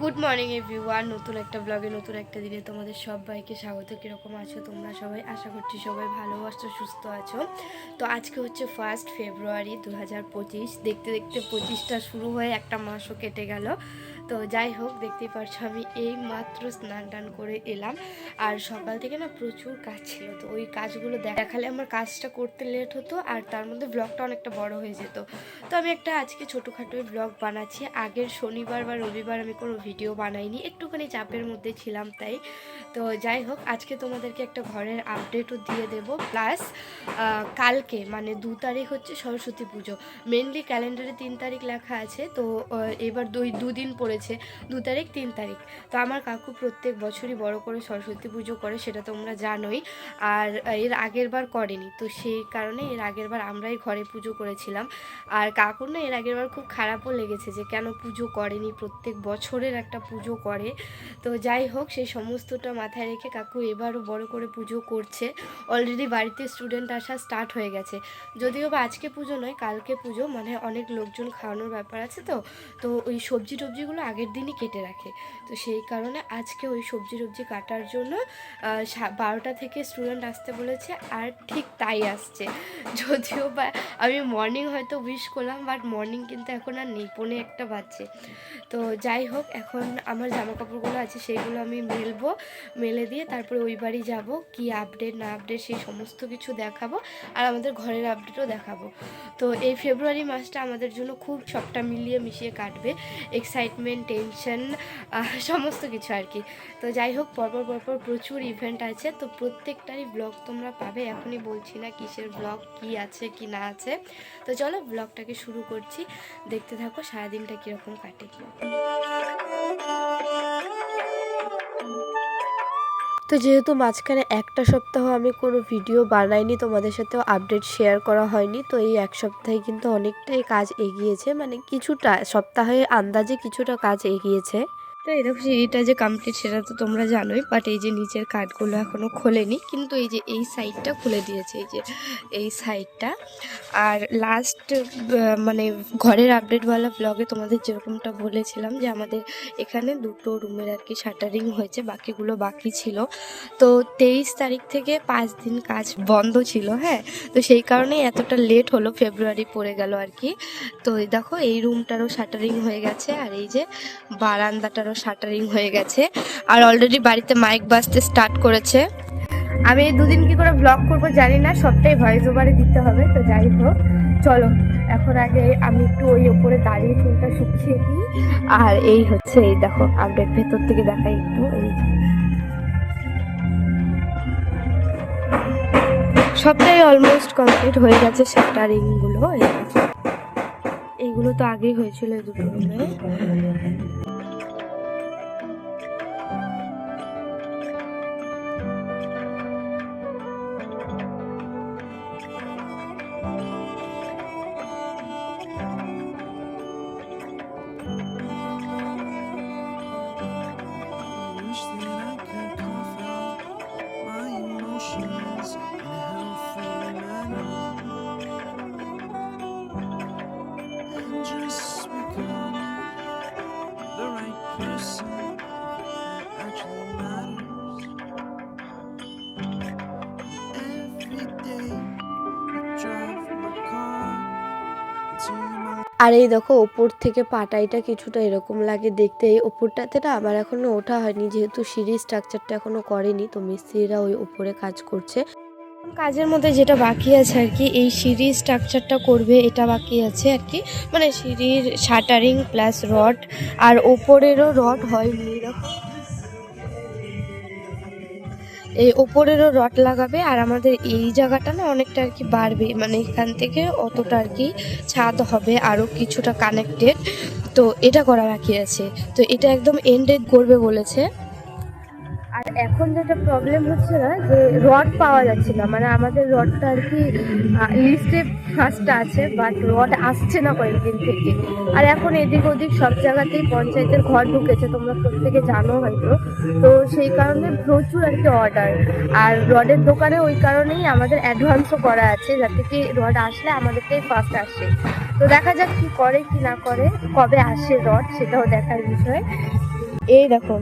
Good morning everyone নতুন একটা ব্লগে নতুন একটা দিনে তোমাদের সবাইকে স্বাগত। কীরকম আছো তোমরা সবাই? আশা করছি সবাই ভালো আছো, সুস্থ আছো। তো আজকে হচ্ছে ফার্স্ট ফেব্রুয়ারি দু হাজার পঁচিশ। দেখতে দেখতে পঁচিশটা শুরু হয়ে একটা মাসও কেটে গেল। তো যাই হোক, দেখতেই পারছ আমি এই মাত্র স্নান টান করে এলাম। আর সকাল থেকে না প্রচুর কাজ ছিল, তো ওই কাজগুলো দেখালে আমার কাজটা করতে লেট হতো আর তার মধ্যে ব্লগটা অনেকটা বড় হয়ে যেত। তো আমি একটা আজকে ছোটোখাটো ব্লগ বানাচ্ছি। আগের শনিবার বা রবিবার আমি কোনো ভিডিও বানাইনি, একটুখানি চাপের মধ্যে ছিলাম তাই। তো যাই হোক, আজকে তোমাদেরকে একটা ঘরের আপডেটও দিয়ে দেব। প্লাস কালকে মানে দু তারিখ হচ্ছে সরস্বতী পুজো। মেনলি ক্যালেন্ডারে তিন তারিখ লেখা আছে, তো এবার দুই দুদিন পড়েছে দু তারিখ, তিন তারিখ। তো আমার কাকু প্রত্যেক বছরই বড় করে সরস্বতী পুজো করে, সেটা তোমরা জানোই। আর এর আগের বার করেনি। তো সেই কারণে এর আগের বার আমরাই ঘরে পুজো করেছিলাম। আর কাকুর না এর আগের বার খুব খারাপও লেগেছে যে কেন পুজো করেনি, প্রত্যেক বছরের একটা পুজো করে। তো যাই হোক, সেই সমস্তটা মাথায় রেখে কাকু এবারও বড় করে পুজো করছে। অলরেডি বাড়িতে স্টুডেন্ট আসা স্টার্ট হয়ে গেছে। যদিও বা আজকে পুজো নয়, কালকে পুজো। মানে অনেক লোকজন খাওয়ানোর ব্যাপার আছে তো। তো ওই সবজি টবজিগুলো আগের দিনই কেটে রাখে। তো সেই কারণে আজকে ওই সবজি টবজি কাটার জন্য বারোটা থেকে স্টুডেন্ট আসতে বলেছে আর ঠিক তাই আসছে। যদিও বা আমি মর্নিং হয়তো উইশ করলাম বাট মর্নিং কিন্তু এখন আর নেই, পৌনে একটা বাজছে। তো যাই হোক, এখন আমার জামা কাপড়গুলো আছে সেইগুলো আমি মেলবো, মেলে দিয়ে তারপরে ওই বাড়ি যাব, কি আপডেট না আপডেট সেই সমস্ত কিছু দেখাবো, আর আমাদের ঘরের আপডেটও দেখাবো। তো এই ফেব্রুয়ারি মাসটা আমাদের জন্য খুব সবটা মিলিয়ে মিশিয়ে কাটবে। এক্সাইটমেন্ট টেনশন সমস্ত কিছু আর কি। তো যাই হোক, পরপর পরপর প্রচুর ইভেন্ট আছে। তো প্রত্যেকটারই ব্লগ তোমরা পাবে। এখনই বলছি না কিসের ব্লগ কি আছে, কি না আছে। তো চলো ব্লগটাকে শুরু করছি। দেখতে থাকো সারাদিনটা কীরকম কাটে। তো যেহেতু মাঝখানে একটা সপ্তাহ আমি কোনো ভিডিও বানাইনি, তোমাদের সাথেও আপডেট শেয়ার করা হয়নি, তো এই এক সপ্তাহে কিন্তু অনেকটাই কাজ এগিয়েছে। মানে কিছুটা সপ্তাহে আন্দাজে কিছুটা কাজ এগিয়েছে। তো দেখো এটা যে কমপ্লিট সেটা তো তোমরা জানোই বাট এই যে নিচের কাঠগুলো এখনও খোলেনি, কিন্তু এই যে এই সাইডটা খুলে দিয়েছে, এই যে এই সাইডটা আর লাস্ট মানে ঘরের আপডেটওয়ালা ব্লগে তোমাদের যেরকমটা বলেছিলাম যে আমাদের এখানে দুটো রুমের আর কি শাটারিং হয়েছে, বাকিগুলো বাকি ছিল। তো তেইশ তারিখ থেকে পাঁচ দিন কাজ বন্ধ ছিল হ্যাঁ? তো সেই কারণেই এতটা লেট হলো ফেব্রুয়ারি পড়ে গেল আর কি। তো দেখো, এই রুমটারও শাটারিং হয়ে গেছে, আর এই যে বারান্দাটারও শাটারিং হয়ে গেছে। আর অলরেডি বাড়িতে মাইক বাজতে স্টার্ট করেছে। আমি দুদিন কি করে ব্লগ করব জানি না, সবটাই ভয়েস ওভারে দিতে হবে, তো যাই হোক। চলো, এখন আগে আমি একটু ওই ওপরে দাঁড়িয়ে চুলটা শুকিয়ে দিই আর এই হচ্ছে, এই দেখো আপডেট ভেতর থেকে দেখাই একটু, এই সবটাই অলমোস্ট কমপ্লিট হয়ে গেছে শাটারিংগুলো এইগুলো তো আগেই হয়েছিল এই দুটো আর এই দেখো ওপর থেকে পাটাইটা কিছুটা এরকম লাগে দেখতে। এই ওপরটাতে না আমার এখনও ওঠা হয়নি, যেহেতু সিঁড়ি স্ট্রাকচারটা এখনও করেনি, তো মিস্ত্রিরা ওই উপরে কাজ করছে। কাজের মধ্যে যেটা বাকি আছে আর কি, এই সিঁড়ি স্ট্রাকচারটা করবে, এটা বাকি আছে আর কি। মানে সিঁড়ির শাটারিং প্লাস রড আর ওপরেরও রড এই দেখো এই ওপরেরও রড লাগাবে, আর আমাদের এই জায়গাটা না অনেকটা আর কি বাড়বে। মানে এখান থেকে অতটা আর কি ছাদ হবে আরও কিছুটা কানেক্টেড তো এটা করা বাকি আছে। তো এটা একদম এন্ডেড করবে বলেছে। আর এখন যেটা প্রবলেম হচ্ছে না, যে রড পাওয়া যাচ্ছে না। মানে আমাদের রডটা আর কি লিস্টে ফার্স্টটা আছে বাট রড আসছে না কয়েকদিন থেকে। আর এখন এদিক ওদিক সব জায়গাতেই পঞ্চায়েতের ঘর ঢুকেছে, তোমরা প্রত্যেকে জানো হয়তো। তো সেই কারণে প্রচুর আর কি অর্ডার আর রডের দোকানে ওই কারণেই আমাদের অ্যাডভান্সও করা আছে, যাতে কি রড আসলে আমাদেরকেই ফার্স্ট আসে। তো দেখা যাক কি করে কি না করে, কবে আসে রড সেটাও দেখার বিষয়। এই দেখো।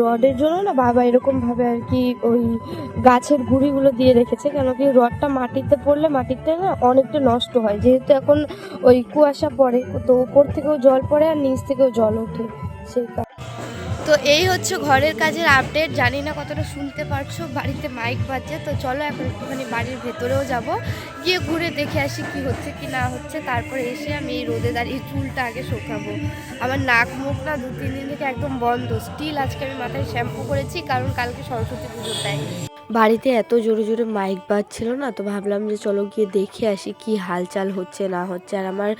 রডের জন্য না বাবা এরকম ভাবে আর কি ওই গাছের গুঁড়িগুলো দিয়ে রেখেছে কেন কি রডটা মাটিতে পড়লে মাটিতে না অনেকটা নষ্ট হয়। যেহেতু এখন ওই কুয়াশা পড়ে, তো উপর থেকেও জল পড়ে আর নিচ থেকেও জল ওঠে, সেই কারণে। তো এই হচ্ছে ঘরের কাজের আপডেট জানি না কতটা শুনতে পারছ, বাড়িতে মাইক বাজছে, তো চলো এখন একটুখানি বাড়ির ভেতরেও যাব। গিয়ে ঘুরে দেখে আসি কি হচ্ছে কি না হচ্ছে। তারপরে এসে আমি এই রোদে দাঁড়িয়ে চুলটা আগে শোকাবো। আমার নাক মুখ না দু তিন দিন থেকে একদম বন্ধ। স্টিল আজকে আমি মাথায় শ্যাম্পু করেছি, কারণ কালকে সরস্বতী পুজো তাই বাড়িতে এত জোরে জোরে মাইক বাজছিল না, তো ভাবলাম যে চলো গিয়ে দেখে আসি কি হালচাল হচ্ছে না হচ্ছে। আর আমার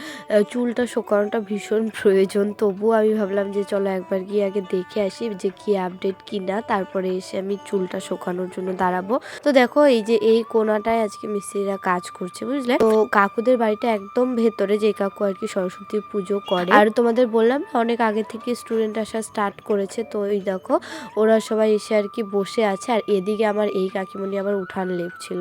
চুলটা শোকানোটা ভীষণ প্রয়োজন, তবুও আমি ভাবলাম যে চলো একবার গিয়ে আগে দেখে আসি যে কি আপডেট কি না, তারপরে এসে আমি চুলটা শোকানোর জন্য দাঁড়াবো। তো দেখো এই যে এই কোনাটায় আজকে মিস্ত্রিরা কাজ করছে, বুঝলে? তো কাকুদের বাড়িটা একদম ভেতরে, যে কাকু আর কি সরস্বতী পুজো করে। আর তোমাদের বললাম অনেক আগে থেকে স্টুডেন্ট আসা স্টার্ট করেছে, তো এই দেখো ওরা সবাই এসে আর কি বসে আছে। আর এদিকে আমার এই কাকিমণি আবার উঠান লেপছিল।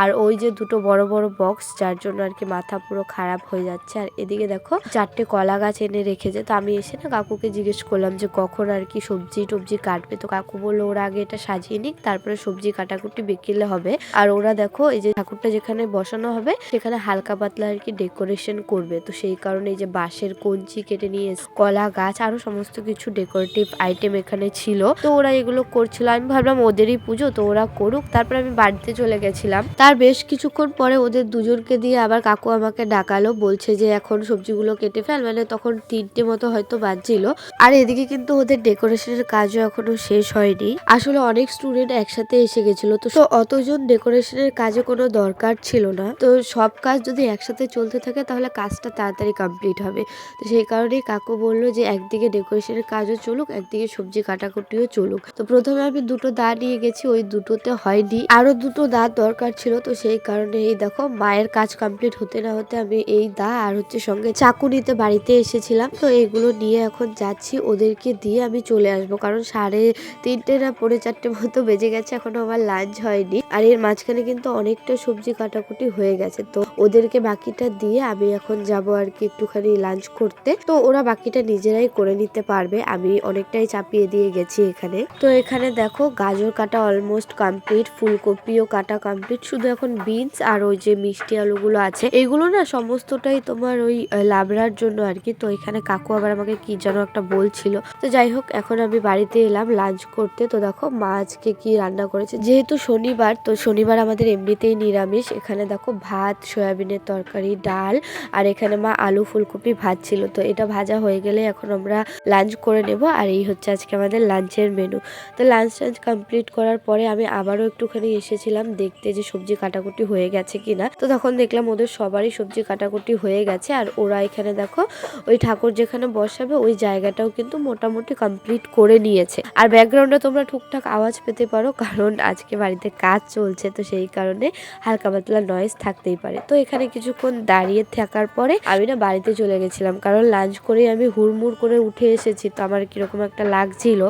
আর ওই যে দুটো বড় বড় বক্স যার জন্য আর কি মাথা পুরো খারাপ হয়ে যাচ্ছে। আর এদিকে দেখো, চারটে কলা গাছ এনে রেখেছে। তো আমি এসে না কাকুকে জিজ্ঞেস করলাম যে, কখন আর কি সবজি টবজি কাটবে? তো কাকু বলল, ওরা আগে এটা সাজিয়ে নিক, তারপরে সবজি কাটাকুটি বিকেলে হবে। আর ওরা দেখো, এই যে ঠাকুরটা যেখানে বসানো হবে, সেখানে হালকা পাতলা আর কি ডেকোরেশন করবে। তো সেই কারণে এই যে বাঁশের কঞ্চি কেটে নিয়ে কলা গাছ, আরও সমস্ত কিছু ডেকোরেটিভ আইটেম এখানে ছিল। তো ওরা এগুলো করছিল। আমি ভাবলাম, ওদেরই পুজো? তো ওরা করুক, তারপর আমি বাড়িতে চলে গেছিলাম। তার বেশ কিছুক্ষণ পরে ওদের দুজনকে দিয়ে আবার কাকু আমাকে ডাকালো, বলছে যে এখন সবজিগুলো কেটে ফেল মানে তখন তিনটে মতো হয়তো বাজছিল। আর এদিকে কিন্তু ওদের ডেকোরেশনের কাজও এখনও শেষ হয়নি। আসলে অনেক স্টুডেন্ট একসাথে এসে গেছিল, তো অতজন ডেকোরেশনের কাজে কোনো দরকার ছিল না। তো সব কাজ যদি একসাথে চলতে থাকে, তাহলে কাজটা তাড়াতাড়ি কমপ্লিট হবে। তো সেই কারণেই কাকু বলল যে একদিকে ডেকোরেশনের কাজও চলুক, একদিকে সবজি কাটাকুটিও চলুক। তো প্রথমে আমি দুটো দা নিয়ে গেছি, ওই দুটোতে হয়নি। আরও দুটো দা দরকার ছিল, তো সেই কারণে এই দেখো মায়ের কাজ কমপ্লিট হতে না হতে আমি এই দা আর হচ্ছে সঙ্গে চাকু নিতে বাড়িতে এসেছিলাম। তো এগুলো নিয়ে এখন যাচ্ছি, ওদেরকে দিয়ে আমি চলে আসব। কারণ সাড়ে তিনটে না পৌনে চারটে মতো বেজে গেছে, এখনও আমার লাঞ্চ হয়নি। আর এর মাঝখানে কিন্তু অনেকটা সবজি কাটাকুটি হয়ে গেছে, তো ওদেরকে বাকিটা দিয়ে আমি এখন যাব আর কি একটুখানি লাঞ্চ করতে। তো ওরা বাকিটা নিজেরাই করে নিতে পারবে, আমি অনেকটাই চাপিয়ে দিয়ে গেছি এখানে। তো এখানে দেখো গাজর কাটা অলমোস্ট কমপ্লিট ফুলকপিও কাটা কমপ্লিট শুধু এখন বিনস আর ওই যে মিষ্টি আলুগুলো আছে। এগুলো না সমস্তটাই তোমার ওই লাবড়ার জন্য আর কি তো এখানে কাকু আবার আমাকে কি যেন একটা বলছিল। তো যাই হোক, এখন আমি বাড়িতে এলাম লাঞ্চ করতে। তো দেখো, মা আজকে কি রান্না করেছে। যেহেতু শনিবার, তো শনিবার আমাদের এমনিতেই নিরামিষ। এখানে দেখো ভাত, সয়াবিনের তরকারি, ডাল, আর এখানে মা আলু ফুলকপি ভাজছিল। তো এটা ভাজা হয়ে গেলে এখন আমরা লাঞ্চ করে নেব। আর এই হচ্ছে আজকে আমাদের লাঞ্চের মেনু তো লাঞ্চ টাঞ্চ কমপ্লিট করার পরে আমি আবারও একটুখানি এসেছিলাম দেখতে যে সবজি কাটাকুটি হয়ে গেছে কিনা। তো তখন দেখলাম ওদের সবারই সবজি কাটাকুটি হয়ে গেছে। আর ওরা এখানে দেখো, ওই ঠাকুর যেখানে বসাবে ওই জায়গাটাও কিন্তু মোটামুটি কমপ্লিট করে নিয়েছে। আর ব্যাকগ্রাউন্ডে তোমরা টুকটাক আওয়াজ পেতে পারো, কারণ আজকে বাড়িতে কাজ চলছে, তো সেই কারণে হালকা পাতলা নয়েজ থাকতেই পারে। তো এখানে কিছুক্ষণ দাঁড়িয়ে থাকার পরে আমি না বাড়িতে চলে গেছিলাম, কারণ লাঞ্চ করেই আমি হুড়মুড় করে উঠে এসেছি, তো আমার কীরকম একটা লাগছিল।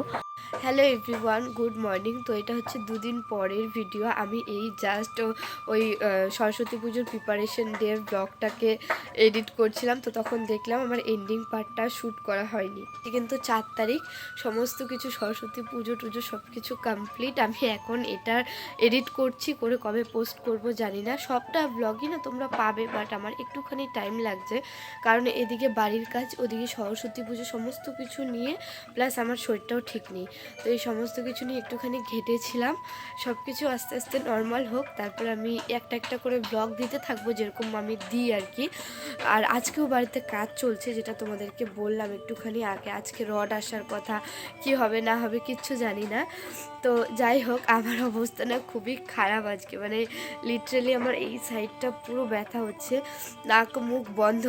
Hello everyone, good morning. তো এটা হচ্ছে দুদিন পরের ভিডিও। আমি এই জাস্ট ওই সরস্বতী পুজোর প্রিপারেশন ডের ব্লগটাকে এডিট করছিলাম। তো তখন দেখলাম আমার এন্ডিং পার্টটা শ্যুট করা হয়নি। কিন্তু চার তারিখ। সমস্ত কিছু সরস্বতী পুজো টুজো সব কিছু কমপ্লিট আমি এখন এটার এডিট করছি, করে কবে পোস্ট করব জানি না। সবটা ব্লগই না, তোমরা পাবে বাট আমার একটুখানি টাইম লাগছে। কারণ এদিকে বাড়ির কাজ, ওদিকে সরস্বতী পুজো সমস্ত কিছু নিয়ে প্লাস আমার শরীরটাও ঠিক নেই। তো এই সমস্ত কিছু নিয়ে একটুখানি ঘেটেছিলাম। সব কিছু আস্তে আস্তে নর্মাল হোক, তারপর আমি একটা একটা করে ব্লগ দিতে থাকব যেরকম আমি দিই আর কি আর আজকেও বাড়িতে কাজ চলছে যেটা তোমাদেরকে বললাম একটুখানি আগে, আজকে রড আসার কথা, কি হবে না হবে কিচ্ছু জানি না। তো যাই হোক, আমার অবস্থা না খুবই খারাপ আজকে মানে লিটারেলি আমার এই সাইডটা পুরো ব্যথা হচ্ছে, নাক মুখ বন্ধ।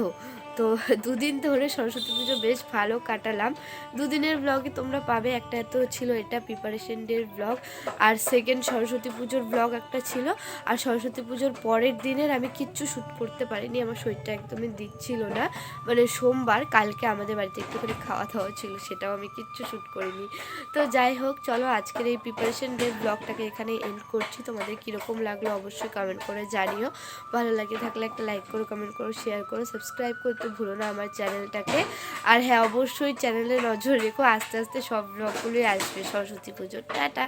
তো দুদিন ধরে সরস্বতী পুজো বেশ ভালো কাটালাম। দুদিনের ব্লগে তোমরা পাবে, একটা তো ছিল এটা প্রিপারেশন ডের ব্লগ আর সেকেন্ড সরস্বতী পুজোর ব্লগ একটা ছিল, আর সরস্বতী পুজোর পরের দিনের আমি কিচ্ছু শ্যুট করতে পারিনি, আমার শরীরটা একদমই দিচ্ছিল না। মানে সোমবার, কালকে আমাদের বাড়িতে একটুখানি খাওয়া দাওয়া ছিল, সেটাও আমি কিচ্ছু শ্যুট করিনি। তো যাই হোক, চলো আজকের এই প্রিপারেশন ডের ব্লগটাকে এখানে এন্ড করছি। তোমাদের কীরকম লাগল অবশ্যই কমেন্ট করে জানিও। ভালো লাগে থাকলে একটা লাইক করো কমেন্ট করো শেয়ার করো সাবস্ক্রাইব করতে করতে ভুলো না আমার চ্যানেলটাকে। আর হ্যাঁ অবশ্যই চ্যানেলে নজর রেখো, আস্তে আস্তে সব ব্লগগুলোই আসবে সরস্বতী পুজোর টাটা।